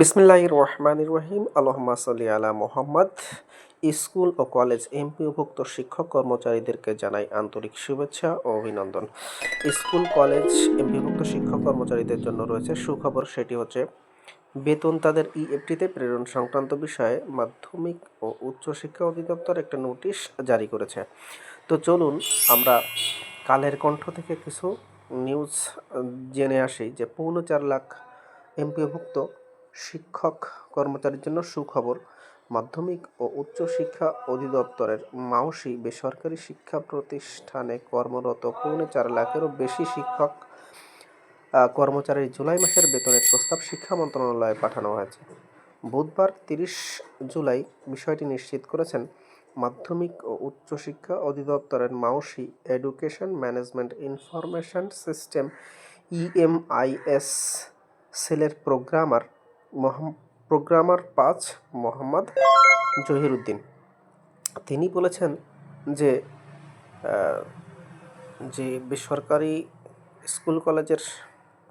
বিসমিল্লাহ রহমান রহিম। আলহমা সাল্লি আলা মোহাম্মদ। স্কুল ও কলেজ এমপিওভুক্ত শিক্ষক কর্মচারীদেরকে জানাই আন্তরিক শুভেচ্ছা ও অভিনন্দন। স্কুল, কলেজ এমপিওভুক্ত শিক্ষক কর্মচারীদের জন্য রয়েছে সুখবর, সেটি হচ্ছে বেতন তাদের ইএফটিতে প্রেরণ সংক্রান্ত বিষয়ে মাধ্যমিক ও উচ্চশিক্ষা অধিদপ্তর একটা নোটিশ জারি করেছে। তো চলুন আমরা কালের কণ্ঠ থেকে কিছু নিউজ জেনে আসি যে পৌনে চার লাখ এমপিওভুক্ত শিক্ষক কর্মচারীর জন্য সুখবর। মাধ্যমিক ও উচ্চশিক্ষা অধিদপ্তরের মাউসি বেসরকারি শিক্ষা প্রতিষ্ঠানে কর্মরত পৌনে চার লাখেরও বেশি শিক্ষক কর্মচারীর জুলাই মাসের বেতনের প্রস্তাব শিক্ষা মন্ত্রণালয়ে পাঠানো হয়েছে। বুধবার তিরিশ জুলাই বিষয়টি নিশ্চিত করেছেন মাধ্যমিক ও উচ্চশিক্ষা অধিদপ্তরের মাউসি education management information system, EMIS, সেলের প্রোগ্রামার প্রোগ্রামার পাঁচ মোহাম্মদ জহিরুদ্দিন। তিনি বলেছেন যে যে বেসরকারি স্কুল কলেজের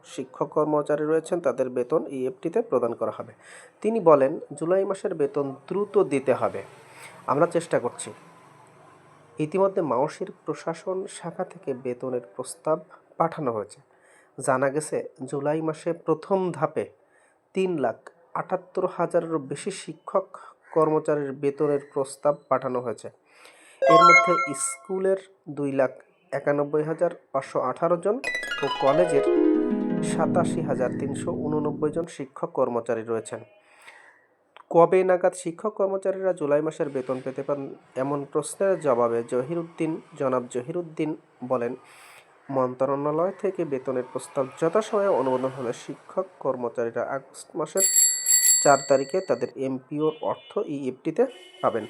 শিক্ষক কর্মচারী রয়েছেন, তাদের বেতন ইএফটিতে প্রদান করা হবে। তিনি বলেন, জুলাই মাসের বেতন দ্রুত দিতে হবে। আমরা চেষ্টা করছি। ইতিমধ্যে মাওসির প্রশাসন শাখা থেকে বেতনের প্রস্তাব পাঠানো হয়েছে। জানা গেছে, জুলাই মাসে প্রথম ধাপে তিন লাখ আটাত্তর হাজারেরও বেশি শিক্ষক কর্মচারীর বেতনের প্রস্তাব পাঠানো হয়েছে। এর মধ্যে স্কুলের দুই লাখ একানব্বই হাজার পাঁচশো আঠারো জন ও কলেজের সাতাশি হাজার তিনশো উননব্বই জন শিক্ষক কর্মচারী রয়েছেন। কবে নাগাদ শিক্ষক কর্মচারীরা জুলাই মাসের বেতন পেতে পারেন এমন প্রশ্নের জবাবে জহিরুদ্দিন জনাব জহিরুদ্দিন বলেন মন্ত্রণালয় থেকে বেতনের প্রস্তাব যথাসময়ে অনুমোদন হলে শিক্ষক কর্মচারীরা আগস্ট মাসের চার তারিখে তাদের এমপিওর অর্থ ইএফটিতে পাবেন।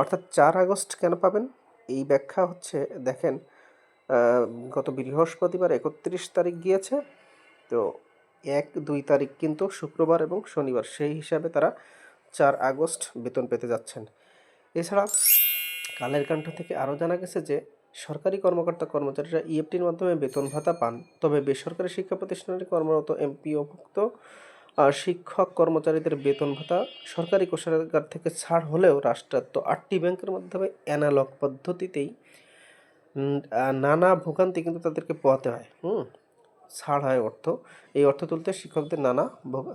অর্থাৎ চার আগস্ট কেন পাবেন? এই ব্যাখ্যা হচ্ছে, দেখেন গত বৃহস্পতিবার একত্রিশ তারিখ গিয়েছে, তো এক, দুই তারিখ কিন্তু শুক্রবার এবং শনিবার, সেই হিসাবে তারা চার আগস্ট বেতন পেতে যাচ্ছেন। এছাড়া কালের কাণ্ঠ থেকে আরও জানা গেছে যে সরকারি কর্মকর্তা কর্মচারীরা ইএফটির মাধ্যমে বেতন ভাতা পান, তবে বেসরকারি শিক্ষা প্রতিষ্ঠানে কর্মরত এমপিওভুক্ত শিক্ষক কর্মচারীদের বেতন ভাতা সরকারি কোষাগার থেকে ছাড় হলেও রাষ্ট্রায়ত্ত আটটি ব্যাংকের মাধ্যমে অ্যানালগ পদ্ধতিতেই নানা ভোগান্তি কিন্তু তাদেরকে পোহাতে হয়। হুম, ছাড় হয় অর্থ। এই অর্থ তুলতে শিক্ষকদের নানা ভোগা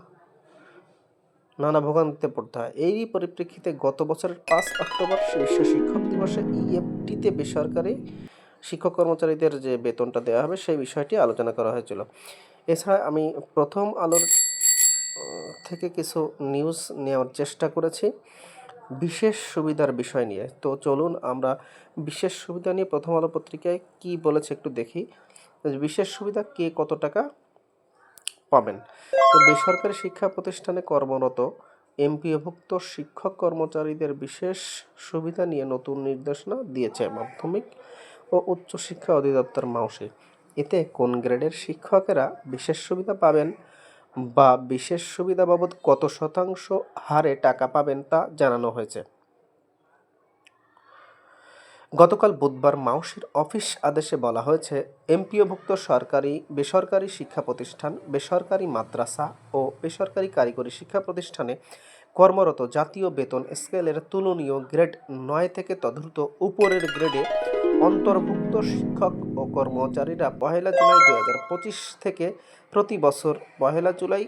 নানা ভোগান্তিতে পড়তে হয়। এরই পরিপ্রেক্ষিতে গত বছরের পাঁচ অক্টোবর বিশ্ব শিক্ষক দিবসে ইএফটিতে বেসরকারি শিক্ষক কর্মচারীদের যে বেতনটা দেওয়া হবে, সেই বিষয়টি আলোচনা করা হয়েছিল। এছাড়া আমি প্রথম আলোর থেকে কিছু নিউজ নেওয়ার চেষ্টা করেছি বিশেষ সুবিধার বিষয় নিয়ে। তো চলুন আমরা বিশেষ সুবিধা নিয়ে প্রথম আলো পত্রিকায় কী বলেছে একটু দেখি। বিশেষ সুবিধা কে কত টাকা? পাবেন। তো বেসরকারি শিক্ষা প্রতিষ্ঠানে কর্মরত এমপিওভুক্ত শিক্ষক কর্মচারীদের বিশেষ সুবিধা নিয়ে নতুন নির্দেশনা দিয়েছে মাধ্যমিক ও উচ্চশিক্ষা অধিদপ্তর মাউসি। এতে কোন গ্রেডের শিক্ষকেরা বিশেষ সুবিধা পাবেন বা বিশেষ সুবিধা বাবদ কত শতাংশ হারে টাকা পাবেন তা জানানো হয়েছে। গতকাল বুধবার মাউসির অফিস আদেশে বলা হয়েছে, এমপিওভুক্ত সরকারি, বেসরকারি শিক্ষা প্রতিষ্ঠান, বেসরকারি মাদ্রাসা ও বেসরকারি কারিগরি শিক্ষা প্রতিষ্ঠানে কর্মরত জাতীয় বেতন স্কেলের তুলনীয় গ্রেড নয় থেকে তদূর্ত উপরের গ্রেডে অন্তর্ভুক্ত শিক্ষক ও কর্মচারীরা পহেলা জুলাই দু হাজার পঁচিশ থেকে প্রতি বছর পহেলা জুলাই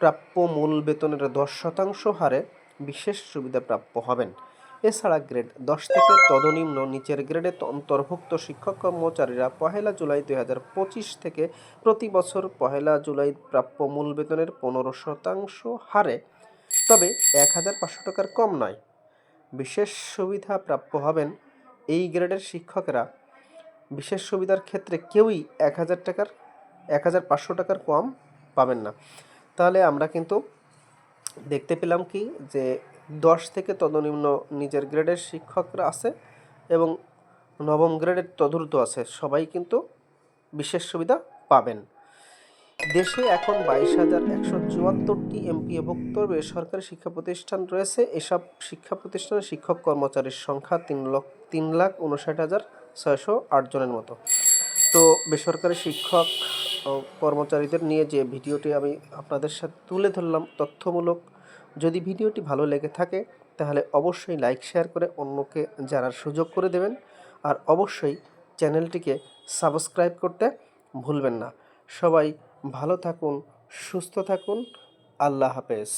প্রাপ্য মূল বেতনের দশ শতাংশ হারে বিশেষ সুবিধা প্রাপ্য হবেন। এছাড়া গ্রেড দশ থেকে তদনিম্ন নিচের গ্রেডে অন্তর্ভুক্ত শিক্ষক কর্মচারীরা পহেলা জুলাই দুই হাজার পঁচিশ থেকে প্রতি বছর পহেলা জুলাই প্রাপ্য মূল বেতনের পনেরো শতাংশ হারে। তবে এক হাজার পাঁচশো টাকার কম নয়। বিশেষ সুবিধা প্রাপ্য হবেন এই গ্রেডের শিক্ষকেরা। বিশেষ সুবিধার ক্ষেত্রে কেউই এক হাজার টাকার, এক হাজার পাঁচশো টাকার কম পাবেন না। তাহলে আমরা কিন্তু দেখতে পেলাম কি যে দশ থেকে তদনিম্ন নিজের গ্রেডের শিক্ষকরা আছে এবং নবম গ্রেডের তদূর্ত আছে। সবাই কিন্তু বিশেষ সুবিধা পাবেন। দেশে এখন বাইশ হাজার একশো চুয়াত্তরটি এমপিএভুক্ত বেসরকারি শিক্ষা প্রতিষ্ঠান রয়েছে। এসব শিক্ষা প্রতিষ্ঠানের শিক্ষক কর্মচারীর সংখ্যা তিন লক্ষ, তিন লাখ উনষাট হাজার ছয়শো আট জনের মতো। তো বেসরকারি শিক্ষক কর্মচারীদের নিয়ে যে ভিডিওটি আমি আপনাদের সাথে তুলে ধরলাম, তথ্যমূলক যদি ভিডিওটি ভালো লেগে থাকে, তাহলে অবশ্যই লাইক, শেয়ার করে অন্যকে জানার সুযোগ করে দেবেন। আর অবশ্যই চ্যানেলটিকে সাবস্ক্রাইব করতে ভুলবেন না। সবাই ভালো থাকুন, সুস্থ থাকুন। আল্লাহ হাফেজ।